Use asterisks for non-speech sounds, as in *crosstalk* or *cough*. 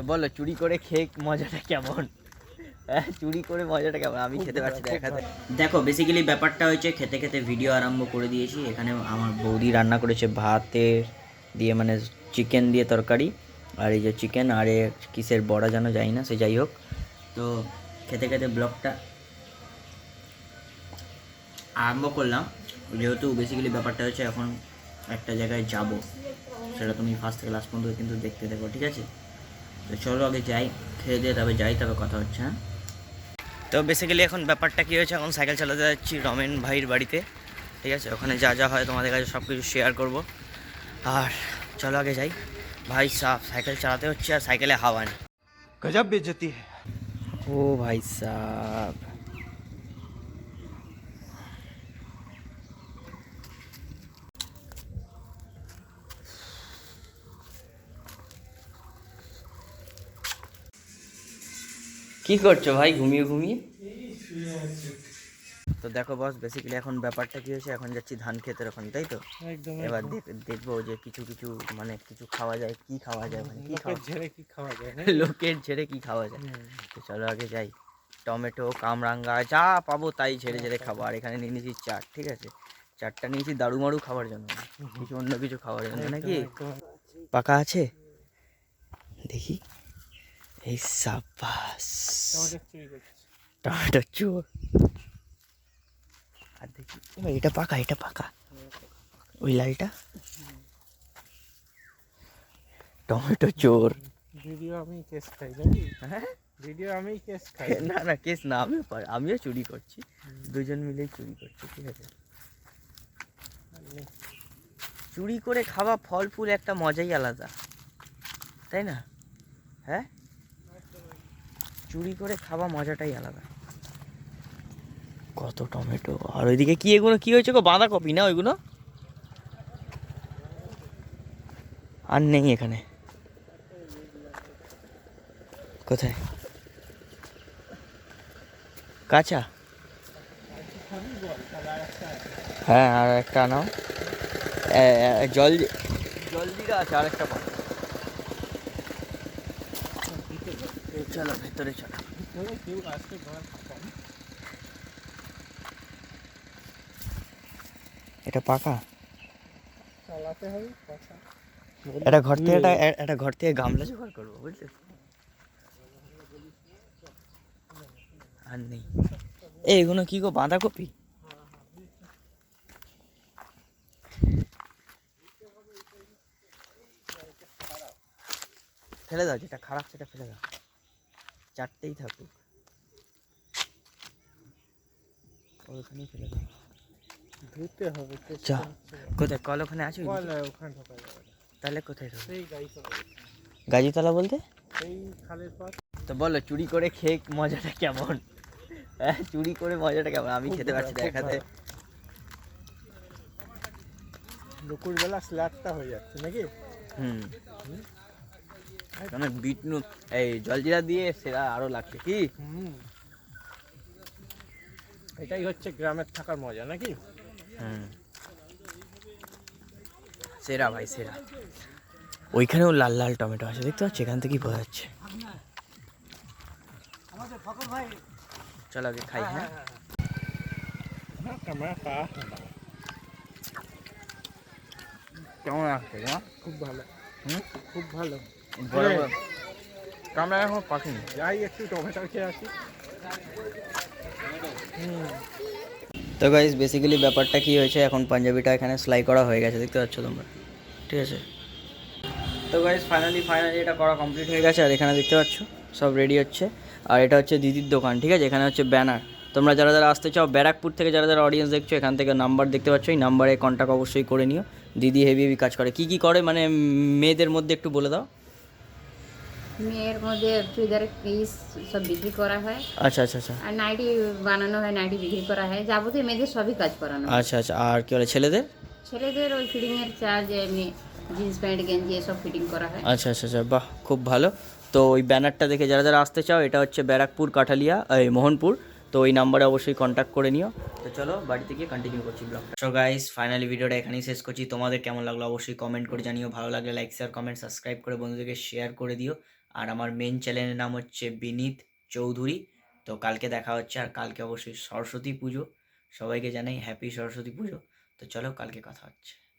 তো বলো চুরি করে খেয়ে মজাটা কেমন? হ্যাঁ চুরি করে মজাটা কেমন? আমি খেতে পারছি না দেখাতে দেখো বেসিক্যালি ব্যাপারটা হয়েছে খেতে খেতে ভিডিও আরম্ভ করে দিয়েছি। এখানে আমার বৌদি রান্না করেছে ভাতে দিয়ে মানে চিকেন দিয়ে তরকারি। আর এই যে চিকেন আর এ কিসের বড়া যেন যাই না সে যাই হোক। তো খেতে খেতে ব্লগটা আরম্ভ করলাম। যেহেতু বেসিক্যালি ব্যাপারটা হচ্ছে এখন একটা জায়গায় যাব। সেটা তুমি ফার্স্ট থেকে লাস্ট পর্যন্ত কিন্তু দেখতে দেখো ঠিক আছে? তো চলো আগে যাই খেয়ে দিয়ে তবে যাই তবে কথা হচ্ছে হ্যাঁ? তো বেসিক্যালি এখন ব্যাপারটা কী হয়েছে এখন সাইকেল চালাতে যাচ্ছি রমেন ভাইয়ের বাড়িতে ঠিক আছে? ওখানে যা যা হয় তোমাদের কাছে সব কিছু শেয়ার করব। আর চলো আগে যাই। ভাই সাহ সাইকেল চালাতে হচ্ছে আর সাইকেলে হাওয়া নেই। গজব বেজতি ও ভাই সাহ কি করছ ভাই ঘুমিয়ে ঘুমিয়ে? তো দেখো বস বেসিক্যালি এখন ব্যাপারটা কি হয়েছে? এখন যাচ্ছি ধান ক্ষেতের ওখানে তাই তো? একদম এবার দেখ- দেখব যে কিছু কিছু মানে কিছু খাওয়া যায় কি খাওয়া যায় মানে কি খাওয়া ঝেড়ে কি খাওয়া যায় লোকের ছেড়ে কি খাওয়া যায়? তো চলো আগে যাই। টমেটো কামরাঙ্গা যা পাবো তাই ঝেড়ে ঝেড়ে খাব। আর এখানে নিয়ে নিয়েছি চাট ঠিক আছে? চাটটা নিয়েছি দারু মারু খাবার জন্য কিছু অন্য কিছু খাওয়ার জন্য নাকি? পাকা আছে? দেখি। এই সাবাস টমেটো চোর। আর দেখি এটা পাকা এটা পাকা। ওই লালটা? টমেটো চোর। ভিডিও আমি কেস খাই হ্যাঁ? ভিডিও আমি কেস খাই। *laughs* না না কেস না আমিও পার আমিও চুরি করছি। দুজন মিলেই চুরি করছি ঠিক আছে? চুরি করে খাওয়া ফল ফুল একটা মজাই আলাদা। তাই না? হ্যাঁ? চুরি করে খাওয়া মজাটাই আলাদা। কত টমেটো। আর ওইদিকে কি এগুলো? কি হয়েছে গো? বাঁধাকপি না ওইগুলো? আর নেই এখানে। কোথায়? কাঁচা? হ্যাঁ আর একটা আনাও জল জল দিকে আছে, আর একটা পাও। চলো ভেতরে চলো। এটা পাকা? চালাতে হবে একটা ঘর থেকে একটা এ- একটা ঘর থেকে গামলা জোগাড় করব বুঝলে? আর নেই। এই এগুলো কি গো বাঁধাকপি? ফেলে দাও যেটা খারাপ সেটা ফেলে দাও। চারটেই থাকুক। ওইখানেই ফেলে দাও ধুতে হবে চা কোথায়? কল ওখানে আছে কল ওখানে ঢোকা যাবে। তাহলে কোথায় ঢোকে সেই গাজীতলা বলতে? সেই খালের পাশ তো বলো চুরি করে খেয়ে মজাটা কেমন? হ্যাঁ চুরি করে মজাটা কেমন? আমি খেতে পারছি দেখাতে দুপুরবেলা স্ল্যাটটা হয়ে যাচ্ছে নাকি? হুম? মানে বিট এই জলজিরা দিয়ে সেটা আরও লাগছে কি? এটাই হচ্ছে গ্রামের থাকার মজা নাকি? হুম। সেরা ভাই সেরা। ওইখানেও লাল লাল টমেটো আছে দেখতে পাচ্ছি? এখান থেকেই বোঝা যাচ্ছে। চলো আগে খাই হ্যাঁ? কেমন লাগছে খুব ভালো। হুম? খুব ভালো। বড় বড় কামড়া এখন পাখিনি। যাই একটু টমেটো খেয়ে আসি। তো গাইজ বেসিক্যালি ব্যাপারটা কি হয়েছে? এখন পাঞ্জাবিটা এখানে সেলাই করা হয়ে গেছে দেখতে পাচ্ছ তোমরা। ঠিক আছে? তো গাইজ ফাইনালি ফাইনালি এটা করা কমপ্লিট হয়ে গেছে আর এখানে দেখতে পাচ্ছ সব রেডি হচ্ছে। আর এটা হচ্ছে দিদির দোকান ঠিক আছে? এখানে হচ্ছে ব্যানার তোমরা যারা যারা আসতে চাও ব্যারাকপুর থেকে যারা যারা অডিয়েন্স দেখছ এখান থেকে নাম্বার দেখতে পাচ্ছ এই নাম্বারে কন্ট্যাক্ট অবশ্যই করে নিও। দিদি হেভি হেভি কাজ করে। কি কি করে? মানে মেয়েদের মধ্যে একটু বলে দাও। মেয়ের মধ্যে চুড়িদার পিস সব বিক্রি করা হয়। আচ্ছা আচ্ছা আচ্ছা। আর নাইটি বানানো হয় নাইটি বিক্রি করা হয়। যাবতীয় মেয়েদের সবই কাজ করানো হয়। আচ্ছা আচ্ছা। আর কি বলে ছেলেদের? ছেলেদের ওই ফিটিং এর চার্জ এমনি জিন্স প্যান্ট গেঞ্জি এসব ফিটিং করা হয়। আচ্ছা আচ্ছা আচ্ছা। বাহ খুব ভালো। তো ওই ব্যানারটা দেখে যারা যারা আসতে চাও এটা হচ্ছে ব্যারাকপুর কাঠালিয়া এই মোহনপুর। তো ওই নাম্বারে অবশ্যই কন্ট্যাক্ট করে নিও। তো চলো বাড়িতে গিয়ে কন্টিনিউ করছি ব্লগটা সো গাইস ফাইনালি ভিডিওটা এখানেই শেষ করছি। তোমাদের কেমন লাগল অবশ্যই কমেন্ট করে জানিও। ভালো লাগলে লাইক শেয়ার কমেন্ট সাবস্ক্রাইব করে বন্ধুদেরকে শেয়ার করে দিও। আর আমার মেন চ্যানেলের নাম হচ্ছে বিনীত চৌধুরী। তো কালকে দেখা হচ্ছে আর কালকে অবশ্যই সরস্বতী পুজো। সবাইকে জানাই হ্যাপি সরস্বতী পুজো। তো চলো কালকে কথা হচ্ছে।